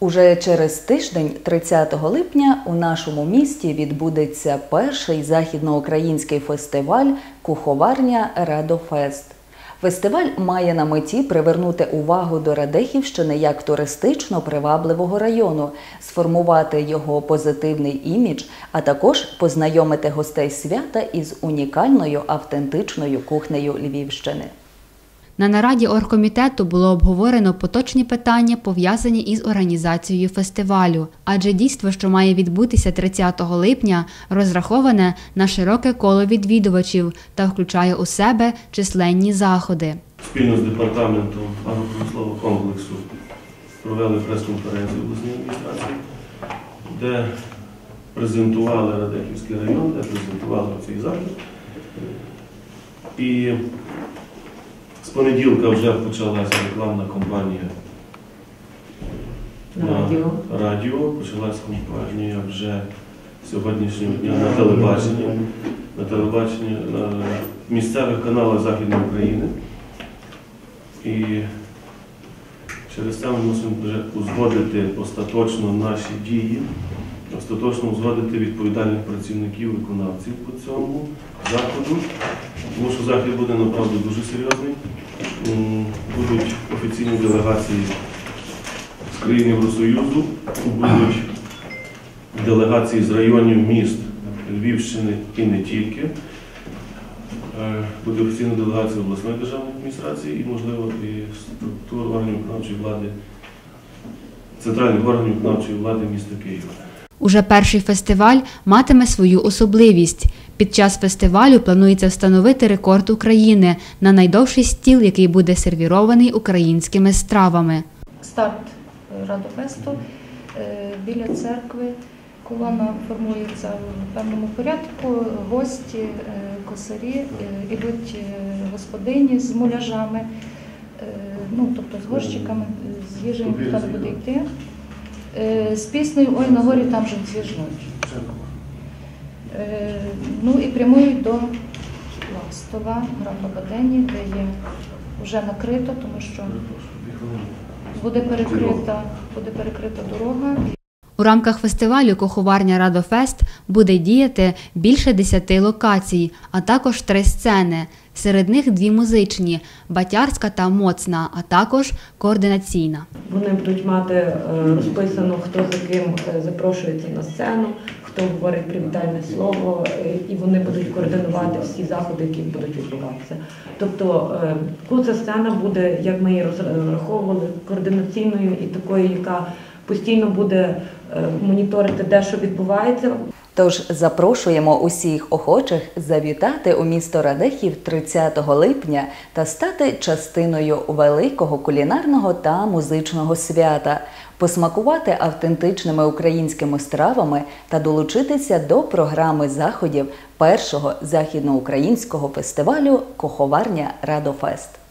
Уже через тиждень, 30 липня, у нашому місті відбудеться перший західноукраїнський фестиваль Куховарня Радофест. Фестиваль має на меті привернути увагу до Радехівщини як туристично привабливого району, сформувати його позитивний імідж, а також познайомити гостей свята із унікальною автентичною кухнею Львівщини. На нараді оргкомітету було обговорено поточні питання, пов'язані із організацією фестивалю, адже дійство, що має відбутися 30 липня, розраховане на широке коло відвідувачів та включає у себе численні заходи. Спільно з департаментом агропромислового комплексу провели прес-конференцію обласній адміністрації, де презентували Радехівський район, де презентували цей захід. І з понеділка вже почалася рекламна кампанія на Радіо. радіо. Почалася кампанія вже сьогоднішнього дня на телебаченні, на телебаченні, на місцевих каналах Західної України. І через це ми мусимо вже узгодити остаточно наші дії, остаточно узгодити відповідальних працівників, виконавців по цьому заходу, тому що захід буде направду дуже серйозний. Будуть офіційні делегації з країн Євросоюзу, будуть делегації з районів міст Львівщини і не тільки. Е, Буде офіційна делегація обласної державної адміністрації і, можливо, і структур органів виконавчої влади, центральних органів виконавчої влади міста Києва. Уже перший фестиваль матиме свою особливість. Під час фестивалю планується встановити рекорд України на найдовший стіл, який буде сервірований українськими стравами. старт е, Радофесту е, біля церкви. Колона формується в певному порядку. Гості, е, косарі, ідуть е, господині з муляжами, ну тобто з горщиками, з їжею ніхто не буде йти. З піснею Ой на горі там жінці жнуть. Е, Ну і прямують до Ластова, Графа-Бадені, де є вже накрито, тому що буде перекрита, буде перекрита дорога. У рамках фестивалю Куховарня Радофест буде діяти більше десяти локацій, а також три сцени. Серед них дві музичні батярська та моцна, а також координаційна. Вони будуть мати е, розписано, хто за ким е, запрошується на сцену, хто говорить привітальне слово, е, і вони будуть координувати всі заходи, які будуть відбуватися. Тобто куца сцена буде, як ми її розраховували, координаційною і такою, яка постійно буде е, моніторити, де що відбувається. Тож запрошуємо усіх охочих завітати у місто Радехів 30 липня та стати частиною великого кулінарного та музичного свята, посмакувати автентичними українськими стравами та долучитися до програми заходів першого західноукраїнського фестивалю Коховарня Радофест.